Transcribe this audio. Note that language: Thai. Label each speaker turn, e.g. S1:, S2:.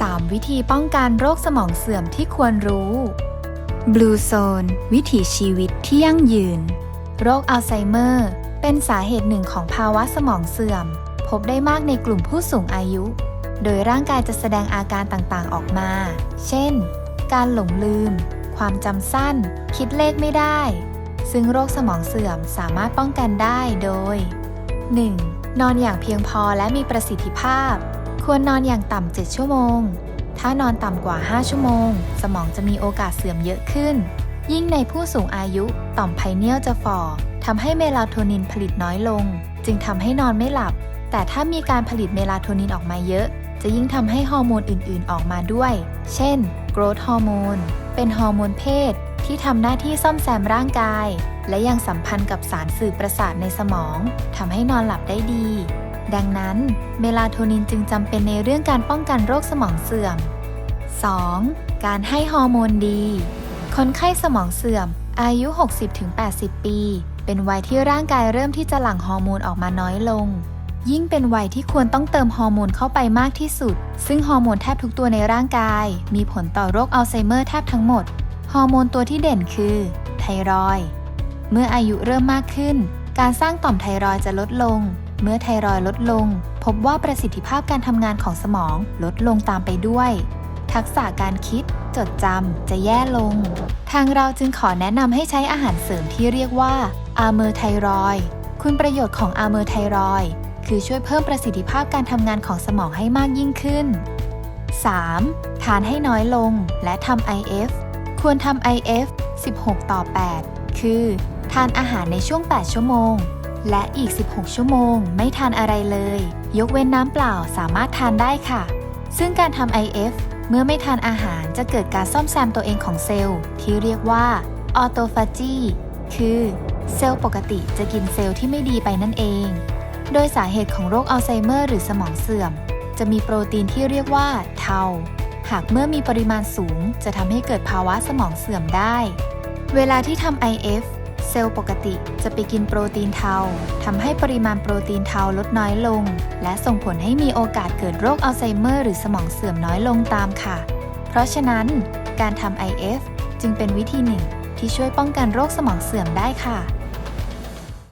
S1: 3 วิธีป้องกันโรคสมองเสื่อมที่ควรรู้ Blue Zone วิถีชีวิตที่ยั่งยืน โรคอัลไซเมอร์ เป็นสาเหตุหนึ่งของภาวะสมองเสื่อม พบได้มากในกลุ่มผู้สูงอายุ โดยร่างกายจะแสดงอาการต่างๆออกมา เช่น การหลงลืม ความจำสั้น คิดเลขไม่ได้ ซึ่งโรคสมองเสื่อมสามารถป้องกันได้โดย 1. นอนอย่างเพียงพอและมีประสิทธิภาพ ควรนอนอย่างต่ำ 7 ชั่วโมง ถ้านอนต่ำกว่า 5 ชั่วโมง สมองจะมีโอกาสเสื่อมเยอะขึ้น ยิ่งในผู้สูงอายุต่อมไพเนียลจะฝ่อทำให้เมลาโทนินผลิตน้อยลง จึงทำให้นอนไม่หลับ แต่ถ้ามีการผลิตเมลาโทนินออกมาเยอะ จะยิ่งทำให้ฮอร์โมนอื่น ๆ ออกมาด้วย เช่น โกรทฮอร์โมน เป็นฮอร์โมนเพศที่ทำหน้าที่ซ่อมแซมร่างกาย และยังสัมพันธ์กับสารสื่อประสาทในสมองทำให้นอนหลับได้ดี ดังนั้นเมลาโทนินจึงจำเป็นในเรื่องการป้องกันโรคสมองเสื่อม 2. การให้ฮอร์โมนดี คนไข้สมองเสื่อม อายุ 60-80 ปี เป็นวัยที่ร่างกายเริ่มที่จะหลั่งฮอร์โมนออกมาน้อยลง ยิ่งเป็นวัยที่ควรต้องเติมฮอร์โมนเข้าไปมากที่สุด ซึ่งฮอร์โมนแทบทุกตัวในร่างกาย มีผลต่อโรคอัลไซเมอร์แทบทั้งหมด ฮอร์โมนตัวที่เด่นคือ ไทรอย เมื่ออายุเริ่มมากขึ้น การสร้างต่อมไทรอยจะลดลง เมื่อไทรอยด์ลดลง พบว่าประสิทธิภาพการทำงานของสมองลดลงตามไปด้วย ทักษะการคิด จดจำจะแย่ลง ทางเราจึงขอแนะนำให้ใช้อาหารเสริมที่เรียกว่าอาเมอร์ไทรอยคุณประโยชน์ของอาเมอร์ไทรอยคือช่วยเพิ่มประสิทธิภาพการทำงานของสมองให้มากยิ่งขึ้น 3. ทานให้น้อยลงและทำ IF ควรทำ IF 16 ต่อ 8 คือ ทานอาหารในช่วง 8 ชั่วโมง และอีก 16 ชั่วโมง ไม่ทานอะไรเลย ยกเว้นน้ำเปล่าสามารถทานได้ค่ะ ซึ่งการทำ IF เมื่อไม่ทานอาหารจะเกิดการซ่อมแซมตัวเองของเซลล์ ที่เรียกว่าออโตฟาจีคือเซลล์ปกติจะกินเซลล์ที่ไม่ดีไปนั่นเอง โดยสาเหตุของโรคอัลไซเมอร์หรือสมองเสื่อม จะมีโปรตีนที่เรียกว่าเทา หากเมื่อมีปริมาณสูงจะทำให้เกิดภาวะสมองเสื่อมได้ เวลาที่ทำ IF เซลล์ปกติจะไปกินโปรตีนเทาทำให้ปริมาณโปรตีนเทาลดน้อยลง และส่งผลให้มีโอกาสเกิดโรคอัลไซเมอร์หรือสมองเสื่อมน้อยลงตามค่ะ เพราะฉะนั้น การทำ IF จึงเป็นวิธีหนึ่งที่ช่วยป้องกันโรคสมองเสื่อมได้ค่ะ